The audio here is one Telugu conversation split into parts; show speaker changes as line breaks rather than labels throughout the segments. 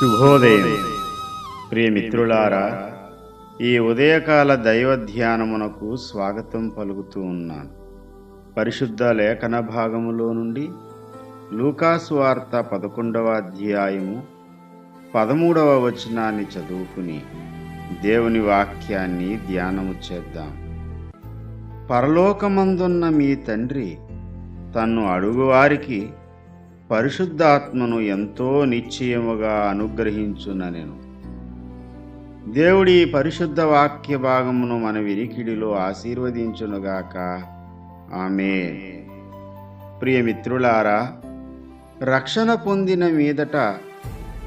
శుభోదయం. ప్రియమిత్రులారా ఈ ఉదయకాల దైవ ధ్యానమునకు స్వాగతం పలుకుతూ ఉన్నాను. పరిశుద్ధ లేఖన భాగములో నుండి లూకాసు వార్త పదకొండవ అధ్యాయము పదమూడవ వచనాన్ని చదువుకుని దేవుని వాక్యాన్ని ధ్యానము చేద్దాం. పరలోకమందున్న మీ తండ్రి తన్ను అడుగువారికి పరిశుద్ధాత్మను ఎంతో నిశ్చయముగా అనుగ్రహించుననెను దేవుడి పరిశుద్ధ వాక్య భాగమును మన వినికిడిలో ఆశీర్వదించునుగాక. ఆమె ప్రియమిత్రులారా రక్షణ పొందిన మీదట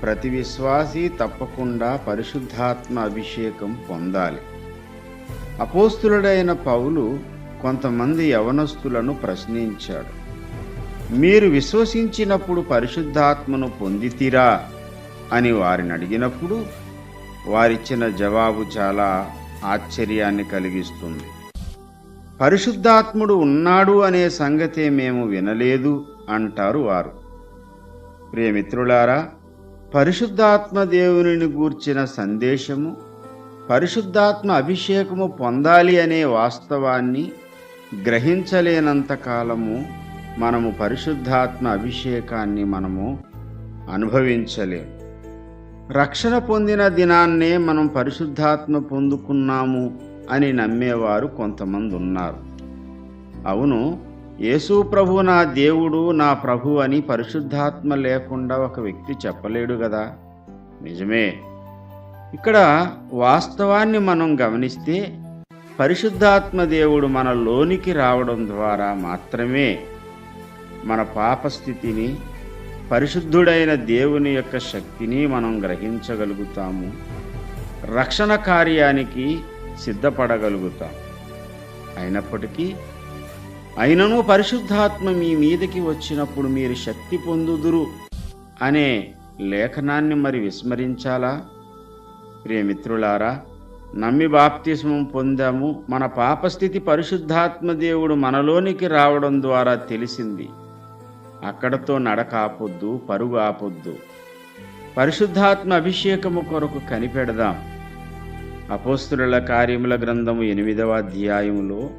ప్రతి విశ్వాసి తప్పకుండా పరిశుద్ధాత్మ అభిషేకం పొందాలి. అపోస్తులుడైన పౌలు కొంతమంది యవనస్తులను ప్రశ్నించాడు. మీరు విశ్వసించినప్పుడు పరిశుద్ధాత్మను పొందితిరా అని వారిని అడిగినప్పుడు వారిచ్చిన జవాబు చాలా ఆశ్చర్యాన్ని కలిగిస్తుంది. పరిశుద్ధాత్ముడు ఉన్నాడు అనే సంగతే మేము వినలేదు అంటారు వారు. ప్రియమిత్రులారా పరిశుద్ధాత్మ దేవునిని గూర్చిన సందేశము పరిశుద్ధాత్మ అభిషేకము పొందాలి అనే వాస్తవాన్ని గ్రహించలేనంత కాలము మనము పరిశుద్ధాత్మ అభిషేకాన్ని మనము అనుభవించలేం. రక్షణ పొందిన దినాన్నే మనం పరిశుద్ధాత్మ పొందుకున్నాము అని నమ్మేవారు కొంతమంది ఉన్నారు అవును యేసు ప్రభు నా దేవుడు నా ప్రభు అని పరిశుద్ధాత్మ లేకుండా ఒక వ్యక్తి చెప్పలేడు కదా నిజమే. ఇక్కడ వాస్తవాన్ని మనం గమనిస్తే పరిశుద్ధాత్మ దేవుడు మన లోనికి రావడం ద్వారా మాత్రమే మన పాపస్థితిని పరిశుద్ధుడైన దేవుని యొక్క శక్తిని మనం గ్రహించగలుగుతాము. రక్షణ కార్యానికి సిద్ధపడగలుగుతాం. అయినప్పటికీ అయినను పరిశుద్ధాత్మ మీ మీదకి వచ్చినప్పుడు మీరు శక్తి పొందుదురు అనే లేఖనాన్ని మరి విస్మరించాలా? ప్రియమిత్రులారా నమ్మి బాప్తిస్మం పొందాము. మన పాపస్థితి పరిశుద్ధాత్మ దేవుడు మనలోనికి రావడం ద్వారా తెలిసింది. అక్కడతో నడక ఆపొద్దు పరుగు ఆపొద్దు పరిశుద్ధాత్మ అభిషేకము కొరకు కనిపెడదాం. అపోస్తుల కార్యముల గ్రంథము ఎనిమిదవ అధ్యాయములో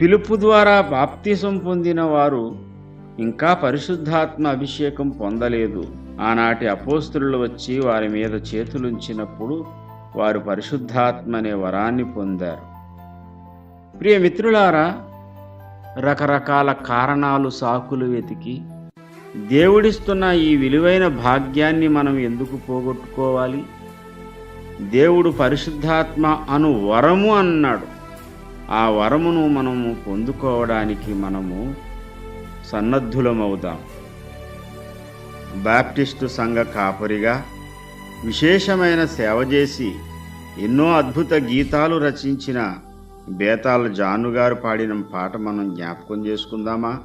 పిలుపు ద్వారా బాప్తిసం పొందిన వారు ఇంకా పరిశుద్ధాత్మ అభిషేకం పొందలేదు. ఆనాటి అపోస్తులు వచ్చి వారి మీద చేతులుంచినప్పుడు వారు పరిశుద్ధాత్మ అనే వరాన్ని పొందారు. ప్రియ మిత్రులారా రకరకాల కారణాలు సాకులు వెతికి దేవుడిస్తున్న ఈ విలువైన భాగ్యాన్ని మనం ఎందుకు పోగొట్టుకోవాలి? దేవుడు పరిశుద్ధాత్మ అను వరము అన్నాడు. ఆ వరమును మనము పొందుకోవడానికి మనము సన్నద్ధులమవుదాం. బాప్టిస్టు సంఘ కాపరిగా విశేషమైన సేవ చేసి ఎన్నో అద్భుత గీతాలు రచించిన బేతాల జానుగారు పాడిన పాట మనం జ్ఞాపకం చేసుకుందామా?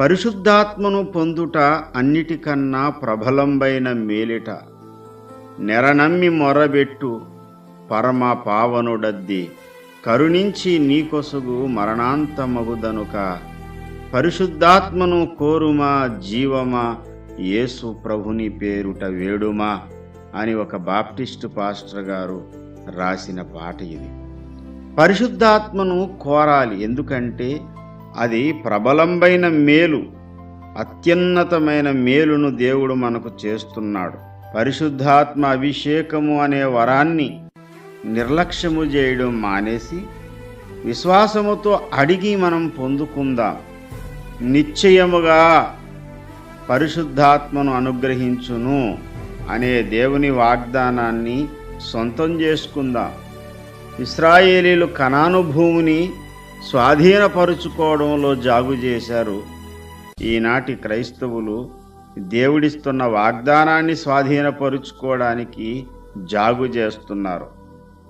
పరిశుద్ధాత్మను పొందుట అన్నిటికన్నా ప్రబలంబైన మేలిట నెరనమ్మి మొరబెట్టు పరమ పావనుడద్ది కరుణించి నీకొసగు మరణాంతమగుదనుక పరిశుద్ధాత్మను కోరుమా జీవమా యేసు ప్రభుని పేరుట వేడుమా అని ఒక బాప్టిస్టు పాస్టర్ గారు రాసిన పాట ఇది. పరిశుద్ధాత్మను కోరాలి. ఎందుకంటే అది ప్రబలంబైన మేలు అత్యున్నతమైన మేలును దేవుడు మనకు చేస్తున్నాడు. పరిశుద్ధాత్మ అభిషేకము అనే వరాన్ని నిర్లక్ష్యము చేయడం మానేసి విశ్వాసముతో అడిగి మనం పొందుకుందాం. నిశ్చయముగా పరిశుద్ధాత్మను అనుగ్రహించును అనే దేవుని వాగ్దానాన్ని సొంతం చేసుకుందాం. ఇస్రాయేలీలు కనాను భూమిని స్వాధీనపరుచుకోవడంలో జాగు చేశారు. ఈనాటి క్రైస్తవులు దేవుడిస్తున్న వాగ్దానాన్ని స్వాధీనపరుచుకోవడానికి జాగు చేస్తున్నారు.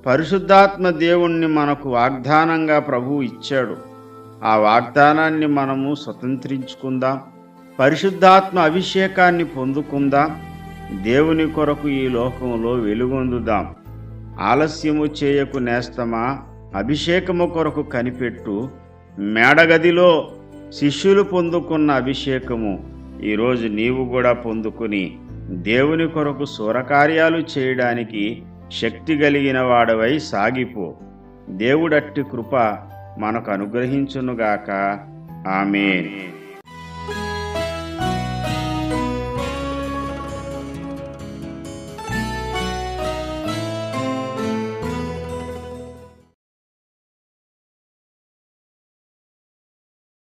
పరిశుద్ధాత్మ దేవుణ్ణి మనకు వాగ్దానంగా ప్రభువు ఇచ్చాడు. ఆ వాగ్దానాన్ని మనము స్వతంత్రించుకుందాం. పరిశుద్ధాత్మ అభిషేకాన్ని పొందుకుందాం. దేవుని కొరకు ఈ లోకంలో వెలుగొందుదాం. ఆలస్యము చేయకు నేస్తమా? అభిషేకము కొరకు కనిపెట్టు. మేడగదిలో శిష్యులు పొందుకున్న అభిషేకము. ఈరోజు నీవు కూడా పొందుకుని దేవుని కొరకు సూరకార్యాలు చేయడానికి శక్తి కలిగిన వాడవై సాగిపో. దేవుడట్టి కృప మనకు అనుగ్రహించునుగాక. ఆమె